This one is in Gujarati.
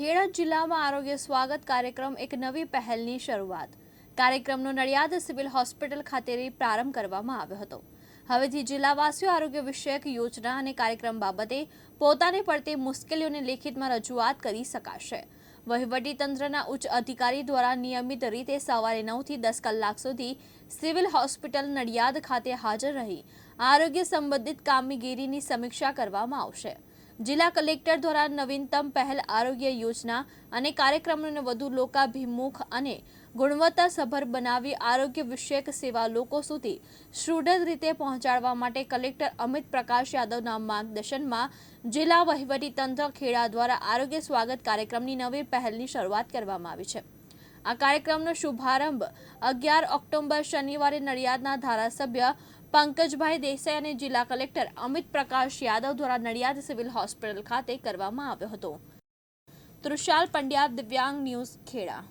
ખેડા જિલ્લામાં આરોગ્ય સ્વાગત કાર્યક્રમ એક નવી પહેલની શરૂઆત. કાર્યક્રમનો નડિયાદ સિવિલ હોસ્પિટલ ખાતે પ્રારંભ કરવામાં આવ્યો હતો. હવેથી જિલ્લાવાસીઓ આરોગ્ય વિષયક યોજના અને કાર્યક્રમ બાબતે પોતાને પડતી મુશ્કેલીઓને લેખિતમાં રજૂઆત કરી શકાશે. વહીવટી તંત્રના ઉચ્ચ અધિકારી દ્વારા નિયમિત રીતે સવારે નવથી દસ કલાક સુધી સિવિલ હોસ્પિટલ નડિયાદ ખાતે હાજર રહી આરોગ્ય સંબંધિત કામગીરીની સમીક્ષા કરવામાં આવશે. જિલ્લા કલેક્ટર દ્વારા નવીનતમ પહેલ આરોગ્ય યોજના અને કાર્યક્રમોને વધુ લોકાભિમુખ અને ગુણવત્તાસભર બનાવી આરોગ્ય વિષયક સેવા લોકો સુધી સુદૃઢ રીતે પહોંચાડવા માટે કલેક્ટર અમિત પ્રકાશ યાદવના માર્ગદર્શનમાં જિલ્લા વહીવટી તંત્ર ખેડા દ્વારા આરોગ્ય સ્વાગત કાર્યક્રમની નવી પહેલની શરૂઆત કરવામાં આવી છે. આ કાર્યક્રમનો શુભારંભ અગિયાર ઓક્ટોબર શનિવારે નડિયાદના ધારાસભ્ય પંકજભાઈ દેસાઈ અને જિલ્લા કલેક્ટર અમિત પ્રકાશ યાદવ દ્વારા નડિયાદ સિવિલ હોસ્પિટલ ખાતે કરવામાં આવ્યો હતો. તૃષાલ પંડ્યા, દિવ્યાંગ ન્યૂઝ ખેડા.